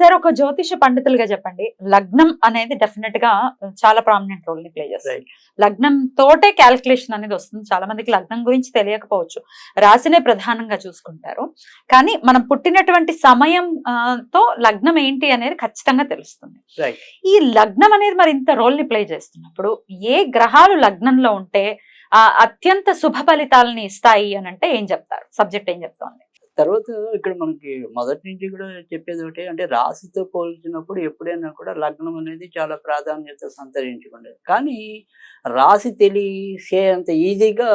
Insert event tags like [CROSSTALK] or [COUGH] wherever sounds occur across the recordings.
Sir ఒక జ్యోతిష పండితులుగా చెప్పండి. లగ్నం అనేది డెఫినెట్గా చాలా ప్రామినెంట్ రోల్ని ప్లే చేస్తుంది. లగ్నం తోటే క్యాల్కులేషన్ అనేది వస్తుంది. చాలా మందికి లగ్నం గురించి తెలియకపోవచ్చు. రాశినే ప్రధానంగా చూసుకుంటారు. కానీ మనం పుట్టినటువంటి సమయం తో లగ్నం ఏంటి అనేది ఖచ్చితంగా తెలుస్తుంది. ఈ లగ్నం అనేది మరి ఇంత రోల్ని ప్లే చేస్తున్నప్పుడు ఏ గ్రహాలు లగ్నంలో ఉంటే ఆ అత్యంత శుభ ఫలితాలని ఇస్తాయి అని అంటే ఏం చెప్తారు? సబ్జెక్ట్ ఏం చెప్తోంది? తర్వాత ఇక్కడ మనకి మొదటి నుంచి కూడా చెప్పేది ఒకటి అంటే రాశితో పోల్చినప్పుడు ఎప్పుడైనా కూడా లగ్నం అనేది చాలా ప్రాధాన్యత సంతరించుకునేది కానీ రాశి తెలిసే అంత ఈజీగా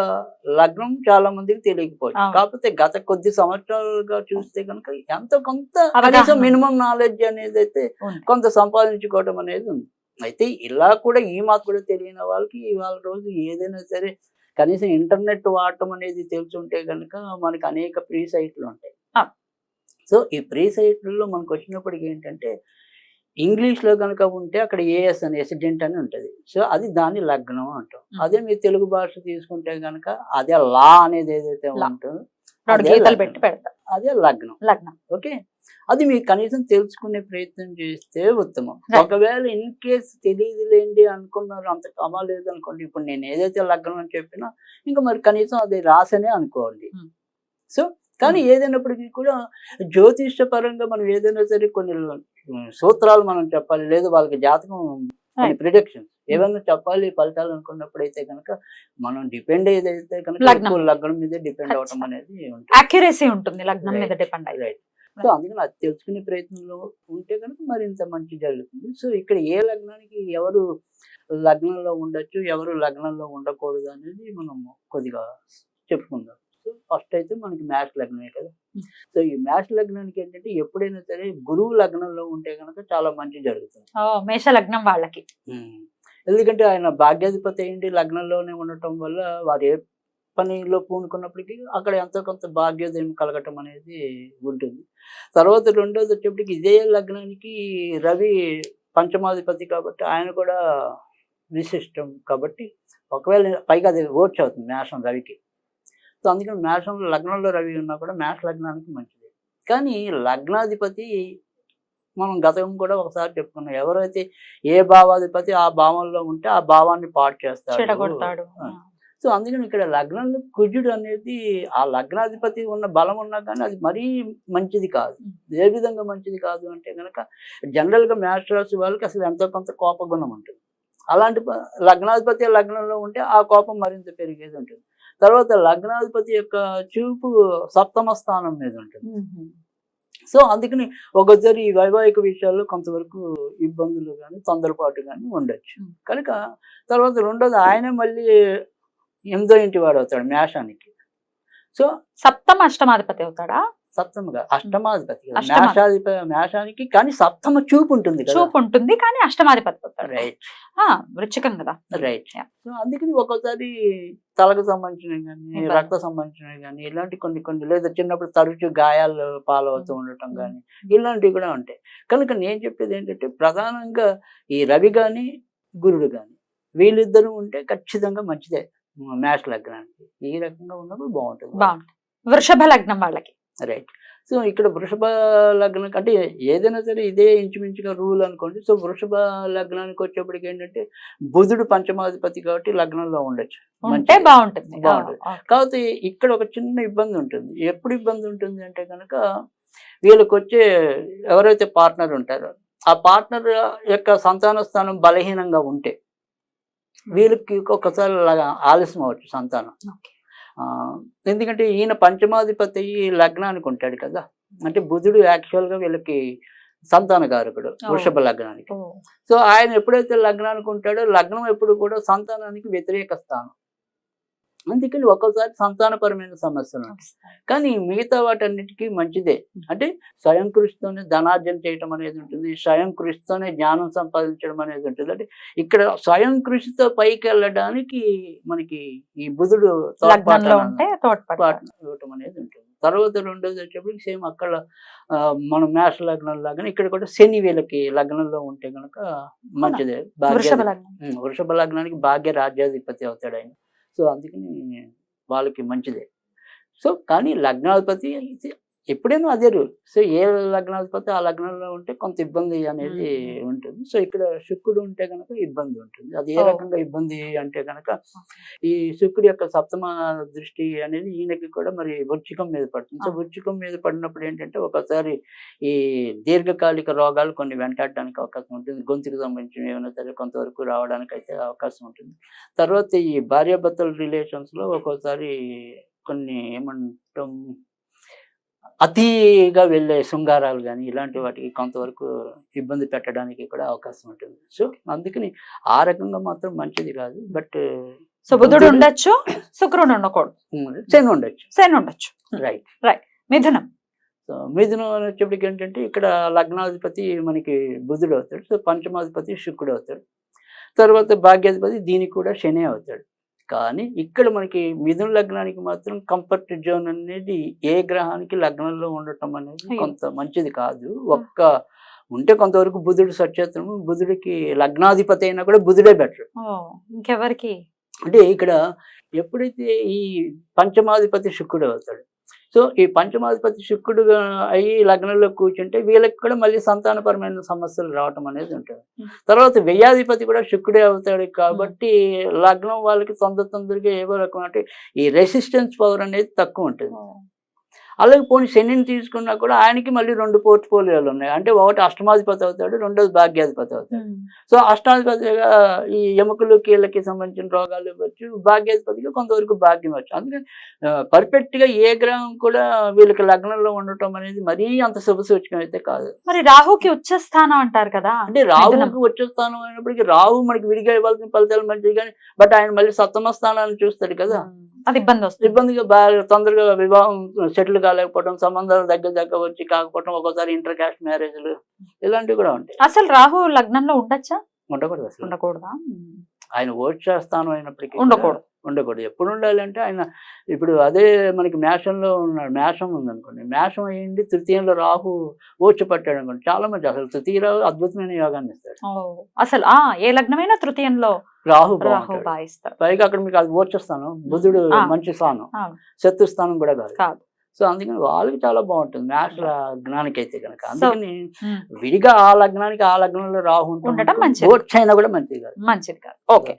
లగ్నం చాలా మందికి తెలియకపోవచ్చు. కాకపోతే గత కొద్ది సంవత్సరాలుగా చూస్తే కనుక ఎంతో కొంత. కనీసం మినిమం నాలెడ్జ్ అనేది అయితే. కొంత సంపాదించుకోవడం అనేది ఉంది అయితే ఇలా కూడా ఈ మాకు కూడా తెలియని వాళ్ళకి ఇవాళ రోజు ఏదైనా సరే కనీసం ఇంటర్నెట్ వాడటం అనేది తెలుసుంటే కనుక మనకి అనేక ప్రీ సైట్లు ఉంటాయి. సో ఈ ప్రీ సైట్లలో మనకు వచ్చినప్పటికి ఏంటంటే ఇంగ్లీష్లో కనుక ఉంటే అక్కడ ఏఎస్ అని ఎసిడెంట్ అని ఉంటుంది. సో అది దాని లగ్నం అంటాం. అదే మీరు తెలుగు భాష తీసుకుంటే కనుక అదే లా అనేది ఏదైతే. ఉంటుందో అదే లగ్నం. లగ్నం. ఓకే? అది మీరు కనీసం తెలుసుకునే ప్రయత్నం చేస్తే ఉత్తమం. ఒకవేళ ఇన్ కేస్ తెలియదులేండి అనుకున్నారు అంత కమా లేదు అనుకోండి ఇప్పుడు నేను ఏదైతే లగ్నం అని చెప్పినా ఇంకా మరి కనీసం అది రాసనే అనుకోండి Hmm. సో కానీ ఏదైనప్పటికీ కూడా జ్యోతిష పరంగా మనం ఏదైనా సరే కొన్ని సూత్రాలు మనం చెప్పాలి లేదు వాళ్ళకి జాతకం Right. ప్రిడిక్షన్స్ ఏమైనా చెప్పాలి ఫలితాలు అనుకున్నప్పుడు అయితే కనుక మనం డిపెండ్ ఏదైతే కనుక లగ్నం. మీద డిపెండ్ ఖచ్చితంగా. అనేది ఉంటుంది అక్యురసీ ఉంటుంది లగ్నం మీద. డిపెండ్ రైట్ సో అందుకని అది తెలుసుకునే ప్రయత్నంలో ఉంటే కనుక మరింత మంచి జరుగుతుంది. సో ఇక్కడ ఏ లగ్నానికి ఎవరు లగ్నంలో ఉండొచ్చు ఎవరు లగ్నంలో ఉండకూడదు అనేది మనం కొద్దిగా చెప్పుకుందాం. సో ఫస్ట్ అయితే మనకి మ్యాచ్ లగ్నమే కదా. Hmm. సో ఈ మ్యాచ్ లగ్నానికి ఏంటంటే ఎప్పుడైనా సరే గురువు లగ్నంలో ఉంటే కనుక చాలా మంచి జరుగుతుంది. మేష లగ్నం వాళ్ళకి. ఉమ్. ఎందుకంటే ఆయన భాగ్యాధిపతి ఏంటి లగ్నంలోనే ఉండటం వల్ల వారు ఏ పనిలో పూనుకున్నప్పటికీ అక్కడ ఎంతో కొంత భాగ్యోదయం కలగటం అనేది ఉంటుంది. తర్వాత రెండోది వచ్చేప్పటికి ఇదే లగ్నానికి రవి పంచమాధిపతి కాబట్టి ఆయన కూడా విశిష్టం కాబట్టి ఒకవేళ పైగా అది ఓట్స్ అవుతుంది మేషం రవికి. సో అందుకని మేషంలో లగ్నంలో రవి ఉన్నా కూడా మేష లగ్నానికి మంచిది. కానీ లగ్నాధిపతి మనం గతం కూడా ఒకసారి చెప్పుకున్నాం. ఎవరైతే ఏ భావాధిపతి ఆ భావంలో ఉంటే ఆ భావాన్ని పాడు చేస్తాడు. సో అందుకని ఇక్కడ లగ్నంలో కుజుడు అనేది ఆ లగ్నాధిపతి ఉన్న బలం ఉన్నా కానీ అది మరీ మంచిది కాదు. ఏ విధంగా మంచిది కాదు అంటే కనుక జనరల్గా మ్యాథ్స్ రాసి వాళ్ళకి అసలు ఎంతో కొంత కోప గుణం ఉంటుంది అలాంటి లగ్నాధిపతి లగ్నంలో ఉంటే ఆ కోపం మరింత పెరిగేది ఉంటుంది తర్వాత లగ్నాధిపతి యొక్క చూపు సప్తమ స్థానం మీద ఉంటుంది. సో అందుకని ఒక్కొక్కసారి ఈ వైవాహిక విషయాల్లో కొంతవరకు ఇబ్బందులు కానీ తొందరపాటు కానీ ఉండొచ్చు. కనుక తర్వాత రెండోది ఆయనే మళ్ళీ ఎనిమిదో ఇంటి వాడు అవుతాడు మేషానికి. సో సప్తమ అష్టమాధిపతి అవుతాడా? సప్తమగా అష్టమాధిపతి కదా. అష్టమ. మేషాధిప మేషానికి కానీ సప్తమ చూపు ఉంటుంది చూపు ఉంటుంది కానీ అష్టమాధిపతి అవుతాడు. రైట్ వృచ్చికం కదా. రైట్. సో అందుకని ఒక్కోసారి తలకు సంబంధించినవి కానీ. రక్త సంబంధించినవి కానీ ఇలాంటి కొన్ని కొన్ని లేదా చిన్నప్పుడు తరచు గాయాలు పాలవుతూ ఉండటం. కానీ ఇలాంటివి కూడా ఉంటాయి. కనుక నేను చెప్పేది ఏంటంటే ప్రధానంగా ఈ రవి కానీ గురుడు కానీ వీళ్ళిద్దరూ ఉంటే ఖచ్చితంగా మంచిదే. మ్యాచ్ లగ్నానికి. ఈ రకంగా ఉన్నప్పుడు బాగుంటుంది బాగుంటుంది. వృషభ లగ్నం వాళ్ళకి. రైట్ సో ఇక్కడ వృషభ లగ్నం అంటే ఏదైనా సరే ఇదే ఇంచుమించుగా రూల్ అనుకోండి. సో వృషభ లగ్నానికి వచ్చేప్పటికి ఏంటంటే బుధుడు పంచమాధిపతి కాబట్టి లగ్నంలో ఉండొచ్చు. మంచిది. బాగుంటుంది. బాగుంటుంది. కాకపోతే ఇక్కడ ఒక చిన్న ఇబ్బంది ఉంటుంది. ఎప్పుడు ఇబ్బంది ఉంటుంది అంటే కనుక వీళ్ళకి వచ్చే ఎవరైతే పార్ట్నర్ ఉంటారో ఆ పార్ట్నర్ యొక్క సంతాన స్థానం బలహీనంగా ఉంటే వీళ్ళకి ఒక్కసారి లాగా ఆలస్యం అవ్వచ్చు సంతానం. ఎందుకంటే ఈయన పంచమాధిపతి లగ్నానికి ఉంటాడు కదా. అంటే బుధుడు యాక్చువల్గా వీళ్ళకి సంతానకారకుడు. వృషభ లగ్నానికి. సో ఆయన ఎప్పుడైతే లగ్నానికి ఉంటాడో లగ్నం ఎప్పుడు కూడా సంతానానికి వ్యతిరేక స్థానం. అందుకని ఒక్కోసారి సంతానపరమైన సమస్యలు. కానీ మిగతా వాటన్నిటికీ మంచిదే. అంటే స్వయం కృషితోనే ధనార్జన చేయటం అనేది ఉంటుంది స్వయం కృషితోనే జ్ఞానం సంపాదించడం అనేది ఉంటుంది. అంటే ఇక్కడ స్వయం కృషితో పైకి వెళ్ళడానికి మనకి ఈ బుధుడు తోడ్పాటు ఇవ్వటం అనేది ఉంటుంది. తర్వాత రెండోది వచ్చేప్పటికి సేమ్ అక్కడ మనం మేష లగ్నం లాగానే ఇక్కడ కూడా శని వీళ్ళకి లగ్నంలో ఉంటే కనుక మంచిదే. వృషభ భాగ్య వృషభ లగ్నానికి భాగ్య రాజ్యాధిపతి అవుతాడు ఆయన. సో అందుకని వాళ్ళకి మంచిదే. సో కానీ లగ్నాధిపతి అయితే ఎప్పుడైనా అదే రూల్. సో ఏ లగ్నాధిపతి ఆ లగ్నంలో ఉంటే కొంత ఇబ్బంది అనేది ఉంటుంది. సో ఇక్కడ శుక్రుడు ఉంటే కనుక ఇబ్బంది ఉంటుంది. అది ఏ. రకంగా ఇబ్బంది అంటే కనుక ఈ శుక్రుడి యొక్క సప్తమ దృష్టి అనేది ఈయనకి కూడా మరి వృచ్చికం మీద పడుతుంది. సో. వృచ్చికం మీద పడినప్పుడు ఏంటంటే ఒకసారి ఈ దీర్ఘకాలిక రోగాలు కొన్ని వెంటాడడానికి అవకాశం ఉంటుంది. గొంతుకు సంబంధించిన ఏమైనా సరే కొంతవరకు రావడానికి అయితే అవకాశం ఉంటుంది. తర్వాత ఈ భార్యాభర్తల రిలేషన్స్లో ఒక్కోసారి కొన్ని ఏమంటాం అతిగా వెళ్ళే శృంగారాలు కానీ ఇలాంటి వాటికి కొంతవరకు ఇబ్బంది పెట్టడానికి కూడా అవకాశం ఉంటుంది. సో అందుకని ఆ రకంగా మాత్రం మంచిది కాదు. బట్ సో బుధుడు ఉండొచ్చు శుక్రుడు ఉండకూడదు. శని ఉండొచ్చు. శని ఉండొచ్చు. రైట్ మిథునం. సో మిథునం వచ్చేప్పటికి ఏంటంటే ఇక్కడ లగ్నాధిపతి మనకి బుధుడు అవుతాడు. సో పంచమాధిపతి శుక్రుడు అవుతాడు. తర్వాత భాగ్యాధిపతి దీనికి కూడా శని అవుతాడు. కానీ ఇక్కడ మనకి మిథున లగ్నానికి మాత్రం కంఫర్ట్ జోన్ అనేది ఏ గ్రహానికి లగ్నంలో ఉండటం అనేది. కొంత మంచిది కాదు. ఒక్క ఉంటే కొంతవరకు బుధుడు సచేతనము బుధుడికి లగ్నాధిపతి అయినా కూడా బుధుడే బెటర్ ఇంకెవరికి? అంటే ఇక్కడ ఎప్పుడైతే ఈ పంచమాధిపతి శుక్రుడు అవుతాడు సో ఈ పంచమాధిపతి శుక్రుడు అయ్యి లగ్నంలో కూర్చుంటే వీళ్ళకి కూడా మళ్ళీ సంతానపరమైన సమస్యలు రావటం అనేది ఉంటుంది. తర్వాత వ్యయాధిపతి కూడా శుక్రుడే అవుతాడు కాబట్టి లగ్నం వాళ్ళకి తొందర తొందరగా ఏవో రకం అంటే ఈ రెసిస్టెన్స్ పవర్ అనేది తక్కువ ఉంటుంది. అలాగే పోనీ శనిని తీసుకున్నా కూడా ఆయనకి మళ్ళీ రెండు పోర్ట్ఫోలియోలు ఉన్నాయి. అంటే ఒకటి అష్టమాధిపతి అవుతాడు రెండోది భాగ్యాధిపతి అవుతాడు. సో అష్టాధిపతిగా ఈ ఎముకలు కీళ్ళకి సంబంధించిన రోగాలు ఇవ్వచ్చు భాగ్యాధిపతిగా కొంతవరకు భాగ్యం ఇవ్వచ్చు. అందుకని పర్ఫెక్ట్గా ఏ గ్రహం కూడా వీళ్ళకి లగ్నంలో ఉండటం అనేది మరీ అంత శుభ సూచకం అయితే కాదు. మరి రాహుకి స్థానం అంటారు కదా అంటే రాహుకి వచ్చే స్థానం అయినప్పటికీ రాహు మనకి విడిగా ఇవ్వాల్సిన ఫలితాలు మంచిది కానీ బట్ ఆయన మళ్ళీ సప్తమ స్థానాన్ని చూస్తాడు కదా. అది ఇబ్బంది వస్తుంది. ఇబ్బందిగా బాగా తొందరగా వివాహం సెటిల్ కాలేకపోవడం సంబంధాలు దగ్గర దగ్గర వచ్చి కాకపోవడం ఒక్కోసారి ఇంటర్ క్యాస్ట్ మ్యారేజ్లు ఇలాంటివి కూడా ఉంటాయి. అసలు రాహు లగ్నంలో ఉండొచ్చా? ఉండకూడదు అసలు. ఉండకూడదా? ఆయన ఓట్ స్థానం అయినప్పటికీ కూడా ఉండకూడదు. ఉండకూడదు. ఎప్పుడు ఉండాలంటే ఆయన ఇప్పుడు అదే మనకి మేషంలో ఉన్నాడు మేషం ఉందనుకోండి మేషం అయ్యింది తృతీయంలో రాహు ఓర్చి పట్టాడు అనుకోండి చాలా మంది అసలు తృతీయ రాహు అద్భుతమైన యోగాన్ని ఇస్తాడు. అసలు ఆ ఏ లగ్నమైనా తృతీయంలో రాహు పైగా అక్కడ మీకు అది ఓర్చ స్థానం బుధుడు. మంచి స్థానం. శత్రు స్థానం కూడా కాదు. సో అందుకని వాళ్ళకి చాలా బాగుంటుంది. మేష లగ్నానికి అయితే కనుక అందుకని విడిగా ఆ లగ్నానికి ఆ లగ్నంలో రాహు. ఓట్స్ అయినా కూడా మంచిది కాదు. మంచిది కాదు. ఓకే.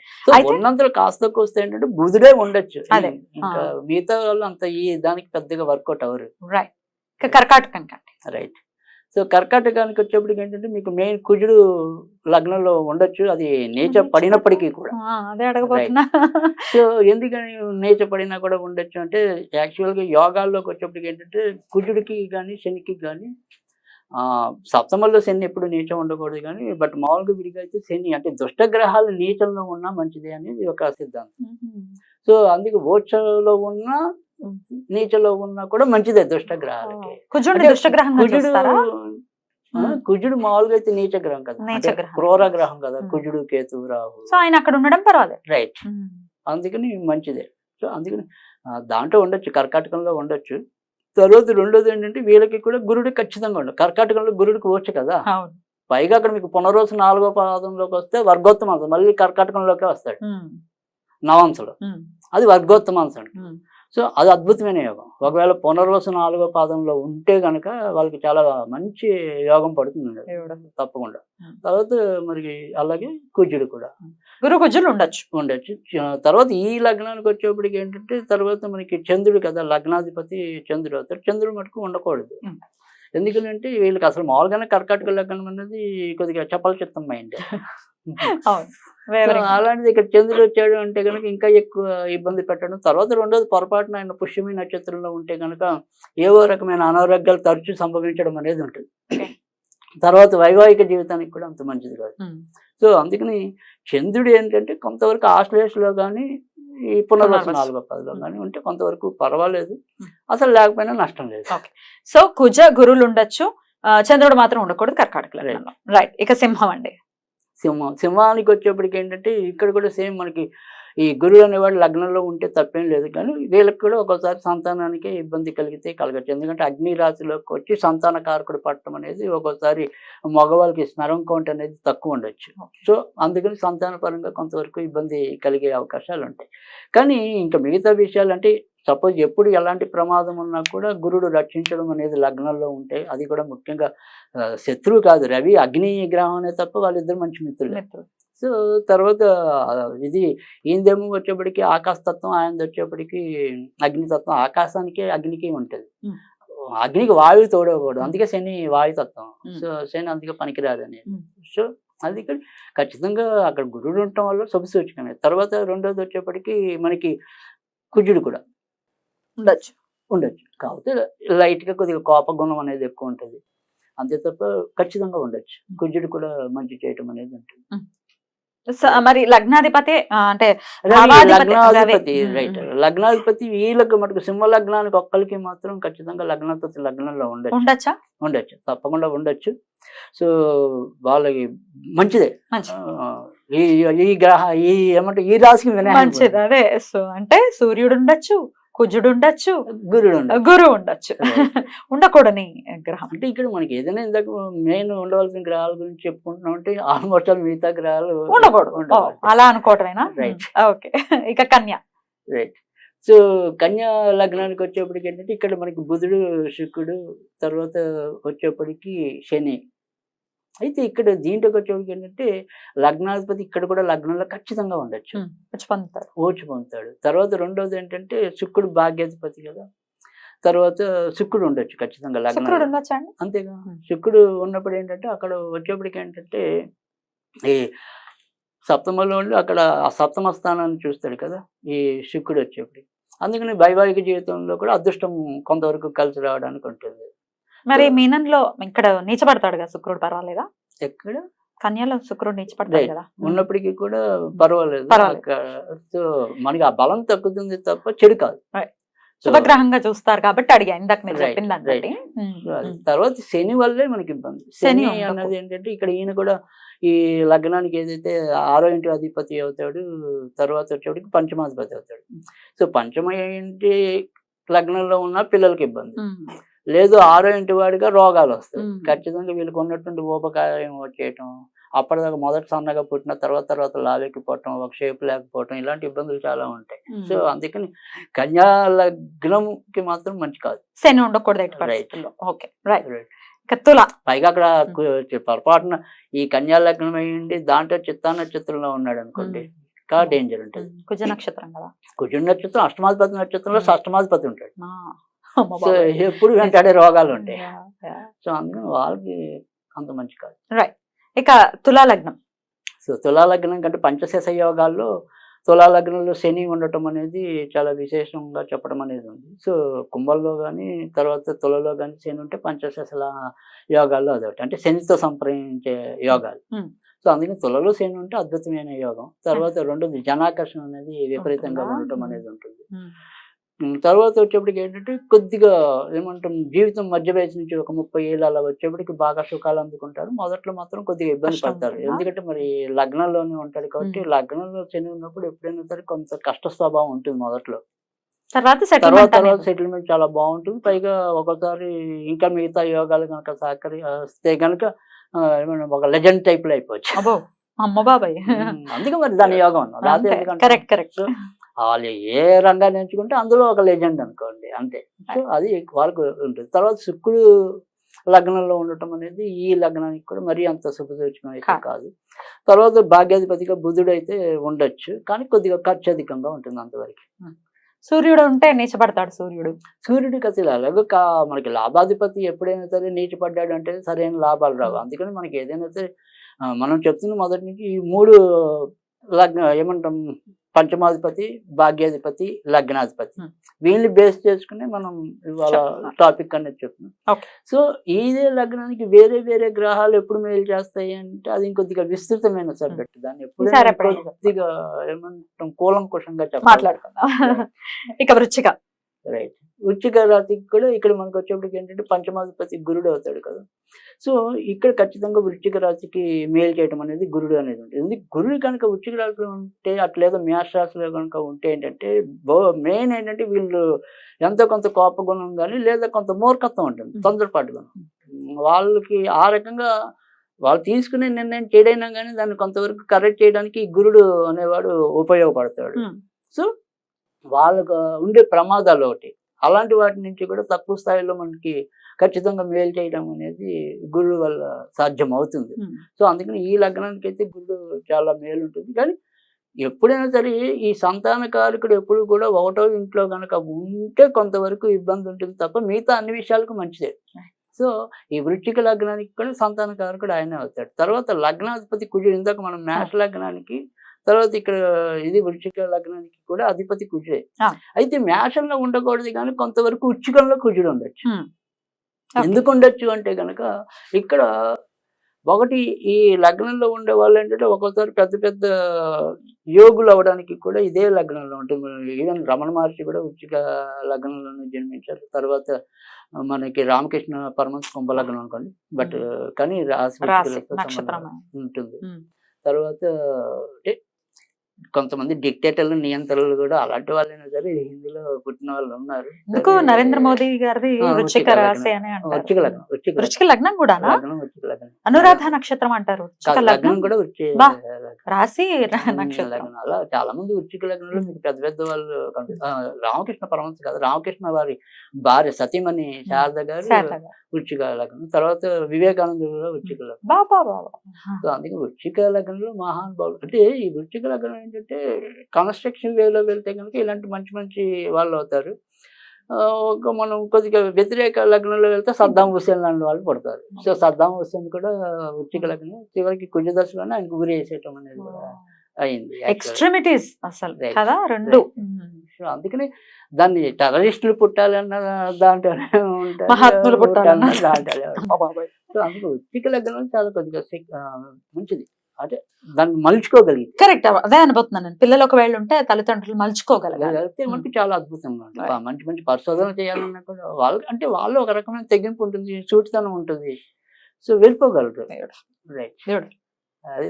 ఉన్నంతలో కాస్త వస్తే ఏంటంటే బుధుడే ఉండొచ్చు. ఇంకా మిగతా వాళ్ళు అంత ఈ దానికి పెద్దగా వర్కౌట్ అవ్వరు. రైట్ కర్కాటకం రైట్ సో కర్కాటకానికి వచ్చేప్పటికి ఏంటంటే మీకు మెయిన్ కుజుడు లగ్నంలో ఉండొచ్చు. అది నేచర్ పడినప్పటికీ కూడా. అదే అడగబోతున్నా. సో ఎందుకని నేచర్ పడినా కూడా ఉండొచ్చు అంటే యాక్చువల్గా యోగాల్లోకి వచ్చేప్పటికి ఏంటంటే కుజుడికి కానీ శనికి కానీ ఆ సప్తమంలో శని ఎప్పుడు నీచం ఉండకూడదు కానీ బట్ మామూలుగా విడిగా అయితే శని అంటే దుష్ట గ్రహాలు నీచంలో ఉన్నా మంచిదే అనేది ఒక సిద్ధాంతం. సో అందుకే ఓచలో ఉన్నా నీచలో ఉన్నా కూడా మంచిదే దుష్ట గ్రహాలకి కుజుడిని అంటే దుష్టగ్రహంగా కుజుడు చూస్తారా? ఆ, కుజుడు మామూలుగా అయితే నీచ గ్రహం కదా. క్రూర గ్రహం కదా. కుజుడు కేతు రాహు. సో ఆయన అక్కడ ఉండడం పర్వాలేదు. రైట్. అందుకని మంచిదే. సో అందుకని దాంట్లో ఉండొచ్చు కర్కాటకంలో ఉండొచ్చు. తర్వాత రెండోది ఏంటంటే వీళ్ళకి కూడా గురుడు ఖచ్చితంగా ఉండదు కర్కాటకంలో గురుడికి వచ్చు కదా. పైగా అక్కడ మీకు పునరోజు నాలుగో పాదంలోకి వస్తే వర్గోత్తమాంశం మళ్ళీ కర్కాటకంలోకి వస్తాడు. ఉమ్. అది వర్గోత్తమాంశం ఉమ్. సో అది అద్భుతమైన యోగం. ఒకవేళ పునర్వసు నాలుగో పాదంలో ఉంటే గనక వాళ్ళకి చాలా మంచి యోగం పడుతుంది. తప్పకుండా. తర్వాత మరి అలాగే కుజుడు కూడా. గురు కుజులు ఉండొచ్చు. ఉండొచ్చు. తర్వాత ఈ లగ్నానికి వచ్చేప్పటికి ఏంటంటే తర్వాత మనకి చంద్రుడు కదా లగ్నాధిపతి చంద్రుడు అవుతాడు. చంద్రుడు మటుకు ఉండకూడదు. ఎందుకంటే వీళ్ళకి అసలు మామూలుగానే కర్కాటక లగ్నం అనేది కొద్దిగా చపల చిత్తం మైండ్. అలాంటిది ఇక్కడ చంద్రుడు వచ్చాడు అంటే కనుక ఇంకా ఎక్కువ ఇబ్బంది పెట్టడం. తర్వాత రెండోది పొరపాటున ఆయన పుష్యమి నక్షత్రంలో ఉంటే కనుక ఏవో రకమైన అనారోగ్యాలు తరచూ సంభవించడం అనేది ఉంటుంది. తర్వాత వైవాహిక జీవితానికి కూడా అంత మంచిది కాదు. సో అందుకని చంద్రుడు ఏంటంటే కొంతవరకు ఆశ్లేషలో కానీ ఈ పునర్వసు పునర్వసు. నాలుగో పదిలో కానీ ఉంటే కొంతవరకు పర్వాలేదు. అసలు లేకపోయినా నష్టం లేదు. సో కుజ గురువులు ఉండొచ్చు. ఆ, చంద్రుడు మాత్రం ఉండకూడదు కర్కాటక రైట్. ఇక సింహం అండి. సింహం సింహానికి వచ్చేప్పటికి ఏంటంటే ఇక్కడ కూడా సేమ్ మనకి ఈ గురువు అనేవాడు లగ్నంలో ఉంటే తప్పేం లేదు. కానీ వీళ్ళకి కూడా ఒక్కోసారి సంతానానికి ఇబ్బంది కలిగితే కలగచ్చు. ఎందుకంటే అగ్ని రాశిలోకి వచ్చి సంతాన కారకుడు పట్టడం అనేది ఒక్కోసారి మగవాళ్ళకి స్మరం కౌంట్ అనేది తక్కువ ఉండొచ్చు. సో అందుకని సంతాన పరంగా కొంతవరకు ఇబ్బంది కలిగే అవకాశాలు ఉంటాయి కానీ ఇంకా మిగతా విషయాలు అంటే సపోజ్ ఎప్పుడు ఎలాంటి ప్రమాదం ఉన్నా కూడా గురుడు రక్షించడం అనేది లగ్నంలో ఉంటాయి అది కూడా ముఖ్యంగా శత్రువు కాదు రవి అగ్ని గ్రహం అనే తప్ప వాళ్ళిద్దరు మంచి మిత్రులు. సో తర్వాత ఇది ఈయనదేమో వచ్చేప్పటికి ఆకాశతత్వం ఆయన వచ్చేప్పటికి అగ్నితత్వం. ఆకాశానికి అగ్నికి ఉంటుంది. అగ్నికి వాయువు తోడకూడదు అందుకే శని వాయుతత్వం. సో శని అందుకే పనికిరాదు అనేది. సో అది ఇక్కడ ఖచ్చితంగా అక్కడ గురుడు ఉండటం వల్ల శుభసూచకమే తర్వాత రెండోది వచ్చేప్పటికి మనకి కుజుడు కూడా. ఉండొచ్చు. ఉండొచ్చు. కాకపోతే లైట్గా కొద్దిగా కోప గుణం అనేది ఎక్కువ ఉంటుంది. అంతే తప్ప ఖచ్చితంగా ఉండొచ్చు. కుజుడు కూడా మంచి చేయటం అనేది ఉంటుంది. మరి లగ్నాధిపతి అంటే లగ్నాధిపతి. రైట్. లగ్నాధిపతి వీళ్ళకి మటుకు సింహ లగ్నానికి ఒక్కరికి మాత్రం ఖచ్చితంగా లగ్నాధిపతి లగ్నంలో ఉండొచ్చు. ఉండొచ్చా? ఉండొచ్చు. తప్పకుండా ఉండొచ్చు. సో వాళ్ళకి మంచిదే. ఈ గ్రహ ఈ ఏమంటే ఈ రాశికి మంచిది. అదే. సో అంటే సూర్యుడు ఉండొచ్చు కుజుడు ఉండొచ్చు గురుడు ఉండొచ్చు. గురువు ఉండొచ్చు. [LAUGHS] ఉండకూడని గ్రహం. అంటే ఇక్కడ మనకి ఏదైనా ఇందాక మెయిన్ ఉండవలసిన గ్రహాల గురించి చెప్పుకుంటున్నాం అంటే ఆల్మోస్ట్ ఆల్ మిగతా గ్రహాలు ఉండకూడదు. అలా అనుకోవటమేనా? Right. ఓకే. ఇక కన్య. రైట్ సో కన్యా లగ్నానికి వచ్చేప్పటికి ఏంటంటే ఇక్కడ మనకి బుధుడు శుక్రుడు తర్వాత వచ్చేప్పటికి శని. అయితే ఇక్కడ దీంట్లోకి వచ్చేప్పటికి ఏంటంటే లగ్నాధిపతి ఇక్కడ కూడా లగ్నంలో ఖచ్చితంగా ఉండొచ్చు. వచ్చి పొందుతారు. ఓచి పొందుతాడు. తర్వాత రెండోది ఏంటంటే శుక్రుడు భాగ్యాధిపతి కదా. తర్వాత శుక్రుడు ఉండొచ్చు ఖచ్చితంగా లగ్నం. అంతేగా. శుక్రుడు ఉన్నప్పుడు ఏంటంటే అక్కడ వచ్చేప్పటికి ఏంటంటే ఈ సప్తమలో ఉండి అక్కడ ఆ సప్తమ స్థానాన్ని చూస్తాడు కదా ఈ శుక్రుడు వచ్చేప్పటికి. అందుకని వైవాహిక జీవితంలో కూడా అదృష్టం కొంతవరకు కలిసి రావడానికి ఉంటుంది. మరి మీనంలో ఇక్కడ నీచపడతాడు కదా శుక్రుడు పర్వాలేదా? ఎక్కడ? కన్యలో శుక్రుడు నీచపడతాడు. కదా. ఉన్నప్పటికీ కూడా పర్వాలేదు. సో మనకి ఆ బలం తగ్గుతుంది తప్ప చెడు కాదు. శుభగ్రహంగా చూస్తారు కాబట్టి అడిగా ఇందాక మీరు అది. ఉమ్. తర్వాత శని వల్లే మనకి ఇబ్బంది. శని. అన్నది ఏంటంటే ఇక్కడ ఈయన కూడా ఈ లగ్నానికి ఏదైతే ఆరో ఇంటి అధిపతి అవుతాడు తర్వాత వచ్చేటికి పంచమాధిపతి అవుతాడు. సో పంచమ ఇంటి లగ్నంలో ఉన్న పిల్లలకి ఇబ్బంది. లేదు ఆరో ఇంటి వాడిగా రోగాలు వస్తాయి. ఖచ్చితంగా వీళ్ళకి ఉన్నటువంటి ఊపకాయం వచ్చేయటం అప్పటిదాకా మొదట సన్నగా పుట్టిన తర్వాత తర్వాత లావెక్కిపోవటం ఒక షేప్ లేకపోవటం ఇలాంటి ఇబ్బందులు చాలా ఉంటాయి. సో అందుకని కన్యా లగ్నంకి మాత్రం మంచి కాదు. శని ఉండకూడదు ఓకే రైట్ తుల. పైగా అక్కడ పొరపాటున ఈ కన్యా లగ్నం అయ్యింది దాంట్లో చిత్తా నక్షత్రంలో ఉన్నాడు అనుకోండి ఇంకా. డేంజర్ ఉంటుంది. కుజ నక్షత్రం కదా. కుజుడు నక్షత్రం అష్టమాధిపతి నక్షత్రంలో మ్మ్. షష్టమాధిపతి ఉంటాడు. సో. ఎప్పుడు వెంటాడే రోగాలు యా. సో అందుకని వాళ్ళకి అంత మంచి కాదు. ఇక తులా లగ్నం సో తులా లగ్నం కంటే పంచశేష యోగాల్లో తులా లగ్నంలో శని ఉండటం అనేది చాలా విశేషంగా చెప్పడం అనేది ఉంది. సో కుంభంలో కానీ తర్వాత తులలో కానీ శని ఉంటే పంచశేషల యోగాల్లో అదొకటి. అంటే శనితో సంప్రదించే యోగాలు. Hmm. సో అందుకని తులలో శని ఉంటే అద్భుతమైన యోగం. తర్వాత రెండోది జనాకర్షణ అనేది విపరీతంగా? ఉండటం Hmm. అనేది ఉంటుంది. ఉమ్, తర్వాత వచ్చేప్పటికి ఏంటంటే కొద్దిగా ఏమంటాం జీవితం మధ్య వయసు నుంచి ఒక ముప్పై ఏళ్ళు అలా వచ్చేప్పటికి బాగా సుఖాలు అందుకుంటారు. మొదట్లో మాత్రం కొద్దిగా ఇబ్బంది పడతారు? ఎందుకంటే మరి లగ్నంలోనే ఉంటాడు కాబట్టి లగ్నంలో శని ఉన్నప్పుడు ఎప్పుడైనా సరే కొంత కష్ట స్వభావం ఉంటుంది మొదట్లో. తర్వాత తర్వాత సెటిల్మెంట్ తర్వాత సెటిల్మెంట్ చాలా బాగుంటుంది. పైగా ఒకసారి ఇంకా మిగతా యోగాలు కనుక సహకరి వస్తే కనుక ఒక లెజెండ్ టైప్లో అయిపోవచ్చు. అమ్మ బాబాయ్. అందుకే మరి దాని యోగం కరెక్ట్ కరెక్ట్ వాళ్ళు ఏ రంగాన్ని ఎంచుకుంటే అందులో ఒక లెజెండ్ అనుకోండి అంతే. సో అది వాళ్ళకు ఉంటుంది. తర్వాత శుక్రుడు లగ్నంలో ఉండటం అనేది ఈ లగ్నానికి కూడా మరీ అంత శుభసూచకం అయితే కాదు. తర్వాత భాగ్యాధిపతిగా బుధుడు అయితే ఉండొచ్చు కానీ కొద్దిగా ఖర్చు అధికంగా ఉంటుంది అంతవరకు. సూర్యుడు ఉంటే నీచపడతాడు సూర్యుడు. సూర్యుడికి అసలు అలాగే కా మనకి లాభాధిపతి ఎప్పుడైనా సరే నీచి పడ్డాడు అంటే సరైన లాభాలు రావు. అందుకని మనకి ఏదైనా సరే మనం చెప్తున్న మొదటి నుంచి ఈ మూడు లగ్న ఏమంటాం పంచమాధిపతి భాగ్యాధిపతి లగ్నాధిపతి. Hmm. వీళ్ళని బేస్ చేసుకుని మనం ఇవాళ. టాపిక్ అనేది చెప్తున్నాం. సో ఇదే లగ్నానికి వేరే వేరే గ్రహాలు ఎప్పుడు మేలు చేస్తాయి అంటే అది ఇంకొద్దిగా విస్తృతమైన సబ్జెక్ట్ దాన్ని ఎప్పుడైనా ఈసారి ఎప్పుడైనా కొద్దిగా ఏమంటాం కూలంకుషంగా చెప్పాలి. ఇక వృచ్చిక. రైట్ వృచ్చిక రాశికి కూడా ఇక్కడ మనకు వచ్చేప్పటికి ఏంటంటే పంచమాధిపతి గురుడు అవుతాడు కదా. సో ఇక్కడ ఖచ్చితంగా వృచ్చిక రాశికి మేలు చేయడం అనేది గురుడు అనేది ఉంటుంది. గురుడు కనుక వృచ్చిక రాశిలో ఉంటే అట్లేదో మేష రాశిలో కనుక ఉంటే ఏంటంటే మెయిన్ ఏంటంటే వీళ్ళు ఎంతో కొంత కోపగుణం కానీ లేదా కొంత మూర్ఖత్వం ఉంటుంది. తొందరపాటు గుణం వాళ్ళకి ఆ రకంగా వాళ్ళు తీసుకునే నిర్ణయం చేయడైనా కానీ దాన్ని కొంతవరకు కరెక్ట్ చేయడానికి గురుడు అనేవాడు ఉపయోగపడతాడు. సో వాళ్ళకు ఉండే ప్రమాదాలు ఒకటి. అలాంటి వాటి నుంచి కూడా తక్కువ స్థాయిలో మనకి ఖచ్చితంగా మేలు చేయడం అనేది గురుడు వల్ల సాధ్యం అవుతుంది. సో అందుకని ఈ లగ్నానికి అయితే గురుడు చాలా మేలు ఉంటుంది. కానీ ఎప్పుడైనా సరే ఈ సంతాన కారకుడు ఎప్పుడు కూడా ఒకటో ఇంట్లో కనుక ఉంటే కొంతవరకు ఇబ్బంది ఉంటుంది తప్ప మిగతా అన్ని విషయాలకు మంచిదే. సో ఈ వృశ్చిక లగ్నానికి కూడా సంతాన కారకుడు ఆయనే అవుతాడు. తర్వాత లగ్నాధిపతి కుజుడు. ఇందాక మనం మేష లగ్నానికి తర్వాత ఇక్కడ ఇది వృశ్చిక లగ్నానికి కూడా అధిపతి కుజుడే. అయితే మేషంలో ఉండకూడదు కానీ కొంతవరకు వృశ్చికంలో కుజుడు ఉండొచ్చు. ఎందుకు ఉండొచ్చు అంటే కనుక ఇక్కడ ఒకటి ఈ లగ్నంలో ఉండే వాళ్ళు ఏంటంటే ఒక్కోసారి పెద్ద పెద్ద యోగులు అవడానికి కూడా ఇదే లగ్నంలో ఉంటుంది. ఈవెన్ రమణ మహర్షి కూడా వృచ్చిక లగ్నంలోనే జన్మించారు. తర్వాత మనకి రామకృష్ణ పరమహంస కుంభ లగ్నం అనుకోండి. బట్ కానీ రాశి ఉంటుంది. తర్వాత అంటే కొంతమంది డిక్టేటర్లు నియంత్రణలు కూడా అలాంటి వాళ్ళైనా సరే హిందీలో పుట్టిన వాళ్ళు ఉన్నారు. ఎందుకు నరేంద్ర మోదీ గారిది ఆ, వృచ్చిక వృశ్చిక రాశి అని వృచ్చిక అంటారు లగ్నం. లగ్నం అనురాధ నక్షత్రం అంటారు. లగ్నం. కూడా. రాశి నక్షత్రం. అలా చాలా మంది వృచ్చిక లగ్నంలో మీకు పెద్ద పెద్ద వాళ్ళు రామకృష్ణ పరమహంస కాదు రామకృష్ణ వారి భార్య సతీమణి శారద గారు. వృచ్చిక లగ్నం. తర్వాత వివేకానంద కూడా వృచ్చిక లగ్నం. అందుకే వృచ్చిక లగ్నంలో మహానుభావులు అంటే ఈ వృచ్చిక లగ్నం ఏంటంటే కన్స్ట్రక్షన్ వేలో వెళ్తే కనుక ఇలాంటి మంచి మంచి వాళ్ళు అవుతారు. ఒక మనం కొద్దిగా వ్యతిరేక లగ్నంలో వెళ్తే సద్దాం హుసేన్ లాంటి వాళ్ళు పడతారు. సో సద్దాం హుసేన్ కూడా వృచ్చిక లగ్నం. చివరికి కుజ దశలోనే ఆయనకు గురి చేసేయటం అనేది కూడా అయింది. ఎక్స్ట్రీమిటీస్ అసలు. కదా రెండు. అందుకని దాన్ని టెర్రరిస్టులు పుట్టాలన్న దాంట్లోనే ఉంటారు. మహాత్ములు పుట్టాలన్న దాంట్లోనే. [LAUGHS] సో అందుకే వృత్తిక లగ్నం చాలా కొద్దిగా మంచిది. దాన్ని మలుచుకోగలిగితే. కరెక్ట్ అదే అనబోతున్నాను నేను. పిల్లలు ఒకవేళ ఉంటే తల్లిదండ్రులు మలుచుకోగలగాలి. కలిగితే మనకి చాలా అద్భుతంగా ఉంటుంది మంచి మంచి పరిశోధన చేయాలన్నా కూడా వాళ్ళు అంటే వాళ్ళు ఒక రకమైన తెగింపు ఉంటుంది సూటితనం ఉంటుంది. సో వెళ్ళిపోగలరు. రైట్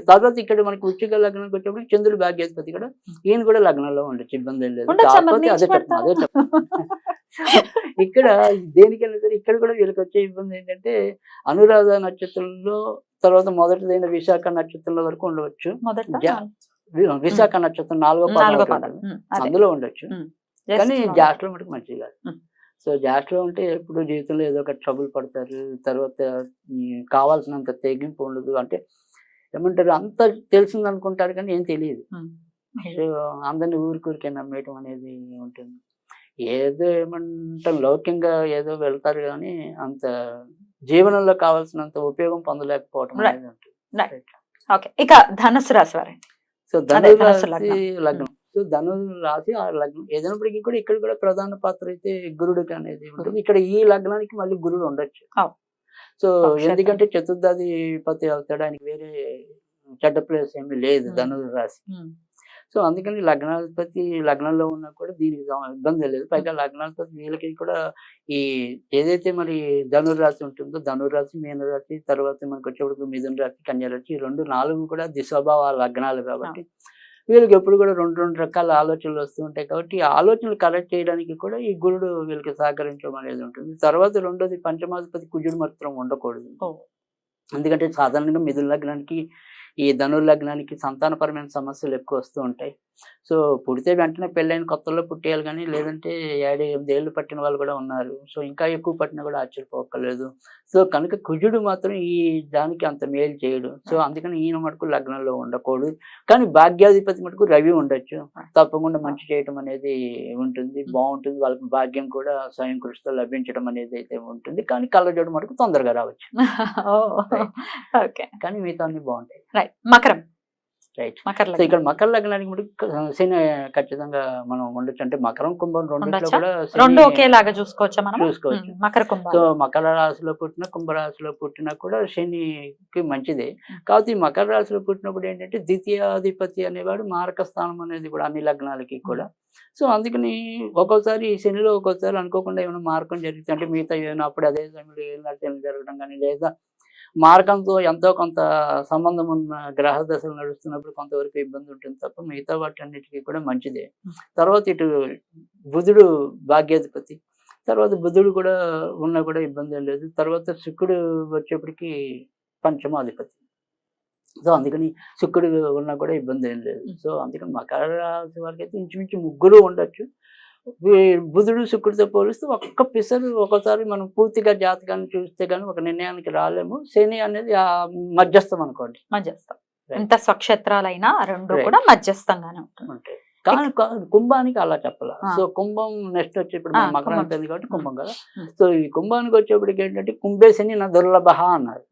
తర్వాత ఇక్కడ మనకి వృచ్చిక లగ్నానికి వచ్చేప్పుడు చంద్రుడు భాగ్యాధిపతి కూడా ఈయన కూడా లగ్నంలో ఉండొచ్చు ఇబ్బంది ఏం లేదు. కాకపోతే అదే అదే [LAUGHS] ఇక్కడ దేనికైనా సరే ఇక్కడ కూడా వీళ్ళకి వచ్చే ఇబ్బంది ఏంటంటే అనురాధ నక్షత్రంలో తర్వాత మొదటిదైన విశాఖ నక్షత్రంలో వరకు ఉండవచ్చు. విశాఖ నక్షత్రం నాలుగో పాదం నాలుగో ఒకటి పాదం. ఉంటుంది. ఉమ్, అదే. అందులో ఉండొచ్చు. కానీ. జాస్ట్లో మటుకు మంచిది కాదు. సో జాస్ట్లో ఉంటే ఎప్పుడు జీవితంలో ఏదో ఒక ట్రబుల్ పడతారు. తర్వాత కావాల్సినంత తెగింపు ఉండదు. అంటే ఏమంటారు? అంత తెలిసింది అనుకుంటారు కానీ ఏం తెలియదు. అందరిని ఊరికూరికే నమ్మేయటం అనేది ఉంటుంది. ఏదో ఏమంటాం లౌక్యంగా ఏదో వెళ్తారు కానీ అంత జీవనంలో కావాల్సినంత ఉపయోగం పొందలేకపోవటం. అనేది ఉంటుంది. ఓకే ఇక ధనుసు రాశి వారి. సో ధనుసు రాశి లగ్నం. సో ధను రాశి ఆ లగ్నం. ఏదైనప్పటికీ కూడా ఇక్కడ కూడా ప్రధాన పాత్ర అయితే గురుడికి అనేది ఉంటుంది. ఇక్కడ ఈ లగ్నానికి మళ్ళీ గురుడు ఉండొచ్చు. సో. ఎందుకంటే చతుర్థాధిపతి అవుతాడు ఆయనకి వేరే చెడ్డ ప్లేస్ ఏమీ లేదు Hmm. ధను రాశి సో అందుకని లగ్నాధిపతి లగ్నంలో ఉన్నా కూడా దీనికి ఇబ్బంది లేదు. పైగా లగ్నాధిపతి వీళ్ళకి కూడా ఈ ఏదైతే మరి ధనుర్రాశి ఉంటుందో ధనుర్రాశి మీనరాశి తర్వాత మనకు వచ్చేప్పుడు మిథున రాశి కన్యా రాశి ఈ రెండు నాలుగు కూడా దిశోభావ లగ్నాలు కాబట్టి వీళ్ళకి ఎప్పుడు కూడా రెండు రెండు రకాల ఆలోచనలు వస్తూ ఉంటాయి కాబట్టి ఈ ఆలోచనలు కరెక్ట్ చేయడానికి కూడా ఈ గురుడు వీళ్ళకి సహకరించడం అనేది ఉంటుంది తర్వాత రెండోది పంచమాధిపతి కుజుడు మాత్రం ఉండకూడదు. ఎందుకంటే సాధారణంగా మిథున లగ్నానికి ఈ ధనుర్ లగ్నానికి సంతానపరమైన సమస్యలు ఎక్కువ వస్తూ ఉంటాయి. సో పుడితే వెంటనే పెళ్ళైన కొత్తలో పుట్టేయాలి కానీ లేదంటే ఏడు ఎనిమిది ఏళ్ళు పట్టిన వాళ్ళు కూడా ఉన్నారు. సో ఇంకా ఎక్కువ పట్టినా కూడా ఆశ్చర్యపోక్కర్లేదు. సో కనుక కుజుడు మాత్రం ఈ దానికి అంత మేలు చేయడు. సో అందుకని ఈయన మటుకు లగ్నంలో ఉండకూడదు. కానీ భాగ్యాధిపతి మటుకు రవి ఉండొచ్చు. తప్పకుండా మంచి చేయటం అనేది ఉంటుంది. బాగుంటుంది. వాళ్ళకి భాగ్యం కూడా స్వయం కృషితో లభించడం అనేది అయితే ఉంటుంది. కానీ కళ్ళజోడు మటుకు తొందరగా రావచ్చు. [LAUGHS] ఓకే. కానీ మిగతా అన్ని బాగుంటాయి. రైట్ మకరం. రైట్ మకర ఇక్కడ మకర లగ్నానికి మటుకు శని ఖచ్చితంగా మనం ఉండొచ్చు అంటే మకరం కుంభం రెండిట్లో? కూడా రెండు ఒకేలాగా చూసుకోవచ్చా మనం చూసుకోవచ్చు. మకర కుంభం సో మకర రాశిలో పుట్టిన కుంభరాశిలో పుట్టినా కూడా శనికి మంచిదే. ఈ మకర రాశిలో పుట్టినప్పుడు ఏంటంటే ద్వితీయాధిపతి అనేవాడు మారక స్థానం అనేది కూడా అన్ని లగ్నాలకి కూడా. సో అందుకని ఒక్కోసారి ఈ శనిలో ఒక్కోసారి అనుకోకుండా ఏమైనా మార్గం జరుగుతుంది అంటే మిగతా ఏమైనా అప్పుడు అదే సమయంలో శని జరగడం కానీ లేదా మార్గంతో ఎంతో కొంత సంబంధం ఉన్న గ్రహ దశలు నడుస్తున్నప్పుడు కొంతవరకు ఇబ్బంది ఉంటుంది తప్ప మిగతా వాటన్నిటికీ కూడా మంచిదే. తర్వాత ఇటు బుధుడు భాగ్యాధిపతి తర్వాత బుధుడు కూడా ఉన్నా కూడా ఇబ్బంది ఏం లేదు. తర్వాత శుక్రుడు వచ్చేప్పటికి పంచమాధిపతి. సో అందుకని శుక్రుడు ఉన్నా కూడా ఇబ్బంది ఏం లేదు. సో అందుకని మకర రాశి వారికి అయితే ఇంచుమించు ముగ్గురు ఉండొచ్చు. బుధుడు శుక్రుడితో పోలిస్తే ఒక్క పిసరు ఒకసారి మనం పూర్తిగా జాతకాన్ని చూస్తే కానీ ఒక నిర్ణయానికి రాలేము శని అనేది ఆ మధ్యస్థం అనుకోండి మధ్యస్థం. ఎంత స్వక్షేత్రాలైనా రెండు. కూడా మధ్యస్థంగానే ఉంటుంది కానీ కుంభానికి అలా చెప్పాల. సో కుంభం నెక్స్ట్ వచ్చి ఇప్పుడు ఆ, మనం మకరం. అయిపోయింది కాబట్టి కుంభం కదా. సో ఈ కుంభానికి వచ్చేప్పటికి ఏంటంటే కుంభేశని నా దుర్లభ అన్నారు.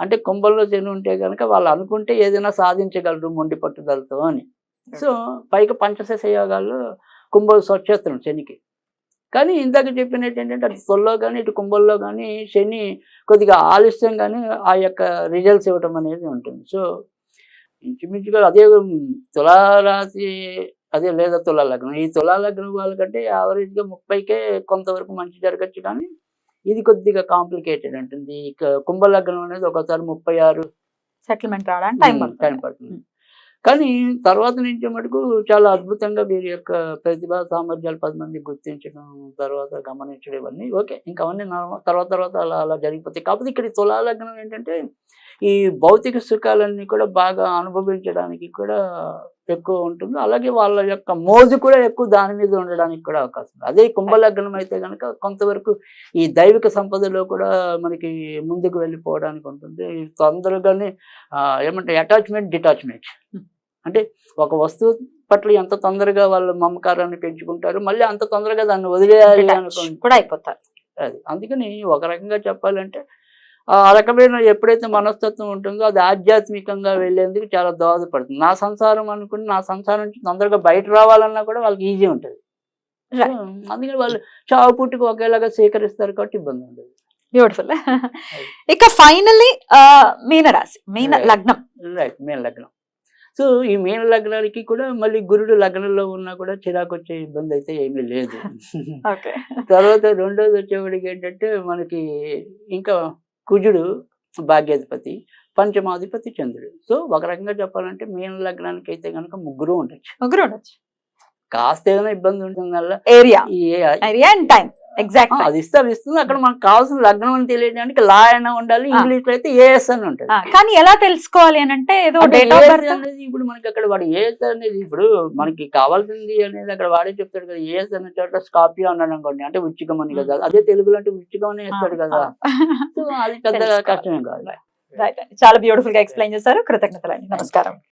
అంటే కుంభంలో శని ఉంటే కనుక వాళ్ళు అనుకుంటే ఏదైనా సాధించగలరు మొండి పట్టుదలతో అని సో పైకి పంచశేష యోగాల్లో కుంభం స్వచ్ఛేత్రం శనికి. కానీ ఇందాక చెప్పినట్టు ఏంటంటే అటు తొల్లో కానీ ఇటు కుంభంలో కానీ శని కొద్దిగా ఆలస్యంగానే ఆ యొక్క రిజల్ట్స్ ఇవ్వటం అనేది ఉంటుంది. సో ఇంచుమించుగా అదే తులారాశి అదే లేదా తులా లగ్నం ఈ తులా లగ్నం వాళ్ళకంటే యావరేజ్గా ముప్పైకే కొంతవరకు మంచి జరగచ్చు కానీ ఇది కొద్దిగా కాంప్లికేటెడ్ ఉంటుంది ఇక కుంభ లగ్నం అనేది ఒకసారి ముప్పై ఆరు సెటిల్మెంట్ రావడానికి టైం టైం పడుతుంది. కానీ తర్వాత నుంచి మటుకు చాలా అద్భుతంగా వీరి యొక్క ప్రతిభా సామర్థ్యాలు పది మంది గుర్తించడం తర్వాత గమనించడం ఇవన్నీ. ఓకే ఇంకా అవన్నీ నార్మల్ తర్వాత తర్వాత అలా అలా జరిగిపోతాయి. కాకపోతే ఇక్కడ తులాలగ్నం తులా లగ్నం ఏంటంటే ఈ భౌతిక సుఖాలన్నీ కూడా బాగా అనుభవించడానికి కూడా ఎక్కువ ఉంటుంది. అలాగే వాళ్ళ యొక్క మోజు కూడా ఎక్కువ దాని మీద ఉండడానికి కూడా అవకాశం అదే కుంభలగ్నం అయితే కనుక కొంతవరకు ఈ దైవిక సంపదలో కూడా మనకి ముందుకు వెళ్ళిపోవడానికి ఉంటుంది. తొందరగానే ఏమంటే అటాచ్మెంట్ డిటాచ్మెంట్ అంటే ఒక వస్తువు పట్ల ఎంత తొందరగా వాళ్ళు మమకారాన్ని పెంచుకుంటారు మళ్ళీ అంత తొందరగా దాన్ని వదిలేయాలి అనుకోండి కూడా అయిపోతారు. అది. అందుకని ఒక రకంగా చెప్పాలంటే ఆ రకమైన ఎప్పుడైతే మనస్తత్వం ఉంటుందో అది ఆధ్యాత్మికంగా వెళ్ళేందుకు చాలా దోహదపడుతుంది. నా సంసారం అనుకుని నా సంసారం నుంచి తొందరగా బయట రావాలన్నా కూడా వాళ్ళకి ఈజీ ఉంటుంది. అందుకని వాళ్ళు చావు పుట్టుకు ఒకేలాగా స్వీకరిస్తారు కాబట్టి ఇబ్బంది ఉండదు. బ్యూటిఫుల్ ఇక ఫైనల్లీ మీనరాశి మీన. లగ్నం. రైట్ మీన లగ్నం. సో ఈ మీన లగ్నానికి కూడా మళ్ళీ గురుడు లగ్నంలో ఉన్నా కూడా చిరాకు వచ్చే ఇబ్బంది అయితే ఏమీ లేదు. [LAUGHS] తర్వాత రెండోది వచ్చేవాడికి ఏంటంటే మనకి ఇంకా కుజుడు భాగ్యాధిపతి పంచమాధిపతి చంద్రుడు. సో ఒక రకంగా చెప్పాలంటే మీన లగ్నానికి అయితే కనుక ముగ్గురు ఉండొచ్చు. ముగ్గురు ఉండొచ్చు. కాస్త ఏదైనా ఇబ్బంది ఉంటుందల్లా area area and time exact అది ఇస్తే అది ఇస్తుంది అక్కడ మనకు కావాల్సిన లగ్నం అని తెలియడానికి లా అయినా ఉండాలి. ఇంగ్లీష్లో అయితే ఏఎస్ అని ఉంటుంది. కానీ ఎలా తెలుసుకోవాలి అని అంటే ఏదో అంటే డేట్ ఆఫ్ ఏజ్ బర్త్ అనేది ఇప్పుడు మనకి అక్కడ వాడు ఏజ్ అనేది ఇప్పుడు మనకి కావాల్సింది అనేది అక్కడ వాడే చెప్తాడు కదా. ఏజ్ అనే చోట స్కాపియో అన్నాడు అనుకోండి. అంటే ఉచ్చికం అని కదా. అదే తెలుగులో అంటే ఉచ్చికం అని వేస్తాడు కదా. సో అది పెద్ద. కష్టమేం కాదు. చాలా బ్యూటిఫుల్గా ఎక్స్ప్లెయిన్ చేశారు. కృతజ్ఞతలు నమస్కారం.